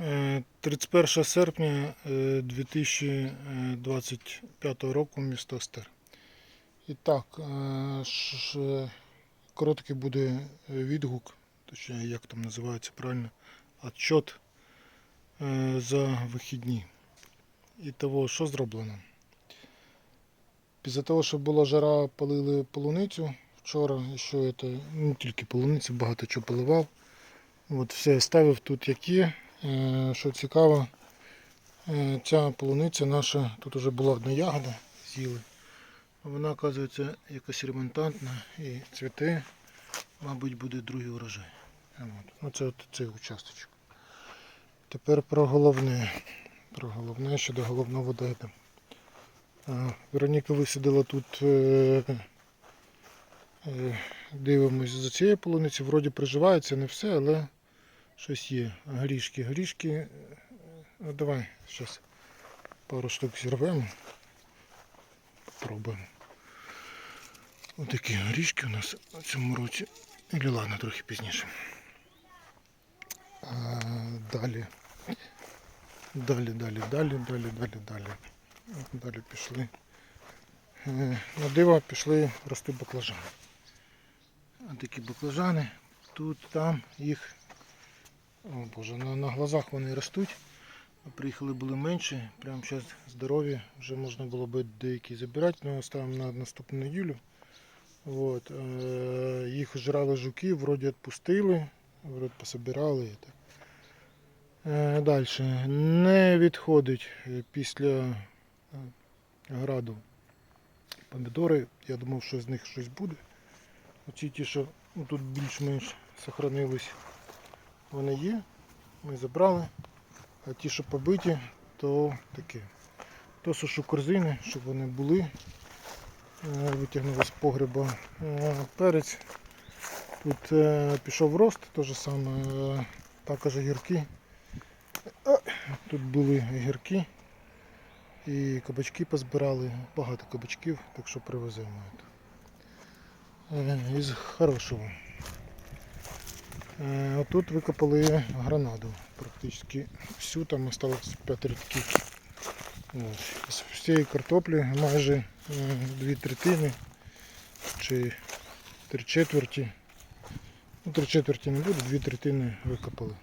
Е, 31 серпня е, 2025 року місто Остер. І так, е, короткий буде відгук, точніше, як там називається правильно, отчет е, за вихідні. І того, що зроблено. Після того, що була жара, полили полуницю. Вчора що це, не тільки полуницю, багато чого поливав. От все ставив тут як є. Е, Що цікаво, е, ця полуниця наша, тут вже була одна ягода, з'їли. Вона, оказується, якась ремонтантна і цвіте, мабуть, буде другий урожай. От. Оце от цей участочок. Тепер про головне. Про головне, що до головного дойдемо. Вероніка висадила тут, е, дивимось за цією полуниці, вроді приживається не все, але щось є. Горішки, горішки. е, Ну, давай зараз пару штук зірвемо. Попробуємо. Отакі горішки у нас у цьому році. Или ладно, трохи пізніше. А, далі. Далі, далі, далі, далі, далі, далі. Далі пішли. Е, На диво пішли рости баклажани. А такі баклажани. Тут, там їх. О Боже, на, на глазах вони ростуть. Приїхали були менше. Прямо зараз здорові. Вже можна було би деякі забирати, але оставимо на наступну неділю. От, е, їх жрали жуки, вроді відпустили, вроді пособирали. Е, Далі. Не відходить після е, граду помідори. Я думав, що з них щось буде. Оці ті, що ну, тут більш-менш сохранились, вони є. Ми забрали. А ті, що побиті, то таке. То сушу корзини, щоб вони були. Е, Витягнули з погреба Е, перець. Тут е, пішов рост, те ж саме, також огірки. Тут були огірки і кабачки позбирали, багато кабачків, так що привеземо. Із хорошого. Е, Отут викопали гранаду. Практично всю, там осталось 5 рядків. От. З всієї картоплі майже е, дві третини чи три четверті. Ну, три четверті не буде, дві третини викопали.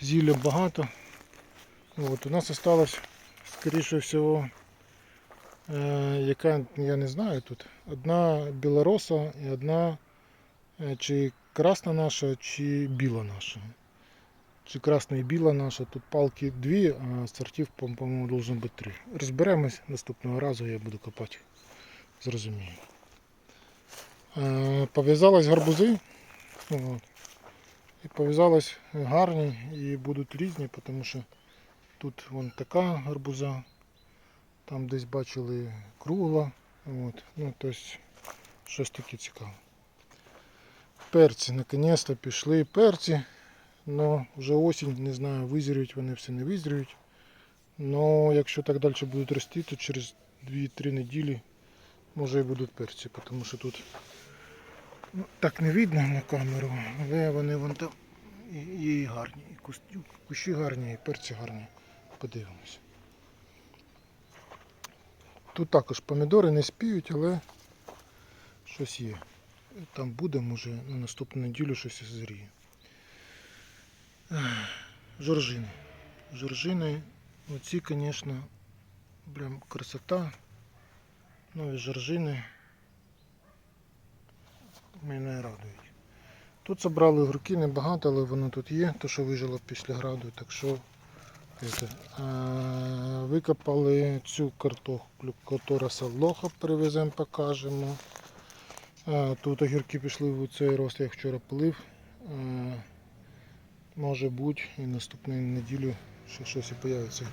Зілля багато. От, у нас осталось, скоріше всього, е, яка, я не знаю тут, одна білороса і одна е, чи красна наша, чи біла наша. Чи красна і біла наша. Тут палки дві, а сортів, по- по-моєму, должно бути три. Розберемось наступного разу, я буду копати. Зрозумію. Е, Пов'язались гарбузи. І пов'язались гарні і будуть різні, тому що тут вон така гарбуза, там десь бачили кругла. От. Ну, тобто щось таке цікаве. Перці, наконець-то пішли перці. Но вже осінь, не знаю, визріють вони все не визріють. Но якщо так далі будуть рости, то через 2-3 неділі може і будуть перці, тому що тут ну, так не видно на камеру, але вони вон там і, і гарні. І кус- кущі гарні, і перці гарні. Подивимось. Тут також помідори не спіють, але щось є. Там буде, може на наступну неділю щось зріє. Жоржини. Жоржини, оці, звісно, прям красота. Нові жоржини мене радують. Тут забрали огірки небагато, але воно тут є, то що вижило після граду, так що а, викопали цю картоплю, котра савлоха привеземо, покажемо. Тут огірки пішли в цей рост, я вчора полив. Може бути і наступну неділю ще щось і появиться.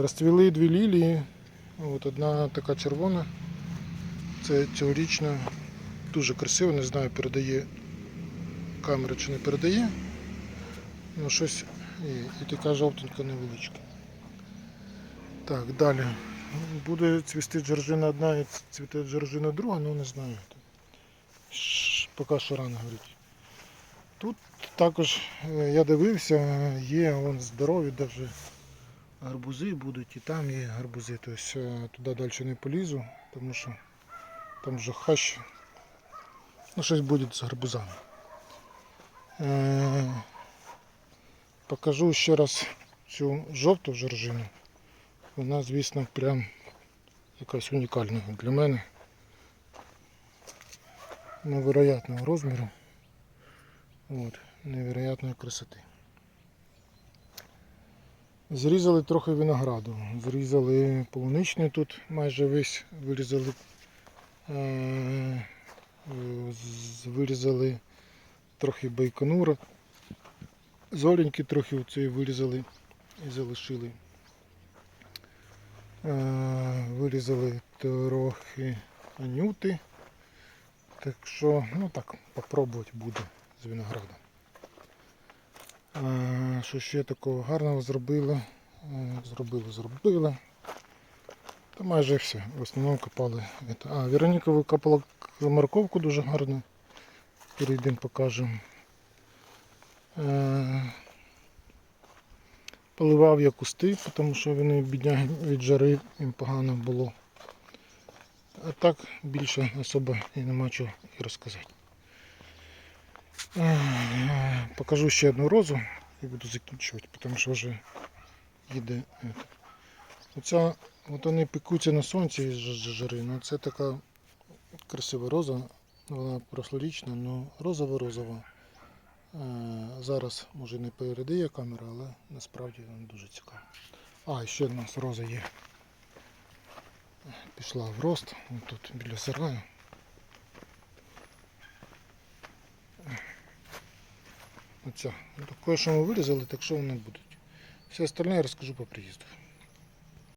Розцвіли дві лілії. От одна така червона. Це цьогорічна, дуже красива, не знаю, передає камера чи не передає. Ну щось і, і така жовтенька невеличка. Так, далі. Буде цвісти джорджина одна і цвіте джорджина друга, ну не знаю. Поки що рано говорити. Тут також е, я дивився, є вон здорові даже гарбузи будуть, і там є гарбузи. Тобто туди далі не полізу, тому що там вже хащ. Ну, щось буде з гарбузами. Е, покажу ще раз цю жовту жоржину. Вона, звісно, прям якась унікальна для мене. Невероятного розміру. От, невероятної красоти. Зрізали трохи винограду. Зрізали полуничний тут майже весь вирізали. Е, вирізали трохи байконура. Зореньки трохи оцеї вирізали і залишили. Е, Вирізали трохи анюти. Так що, ну так, попробувати буде з виноградом. А, що ще такого гарного зробили? Е, Зробили, зробили. Та майже все. В основному копали. А, Вероніка викопала морковку дуже гарно. Перейдемо покажемо. Е, Поливав я кусти, тому що вони бідняги від жари їм погано було. А так більше особо і нема чого і розказати. Е, Покажу ще одну розу і буду закінчувати, тому що вже їде. Оця, от вони пекуться на сонці із жари. Ну це така красива роза, вона прошлорічна, але розова-розова. Е, Зараз може не передає камера, але насправді вона дуже цікава. А, ще одна нас роза є. Пішла в рост, тут біля сараю. Оця. Кое що ми вирізали, так що вони будуть. Все остальне я розкажу по приїзду.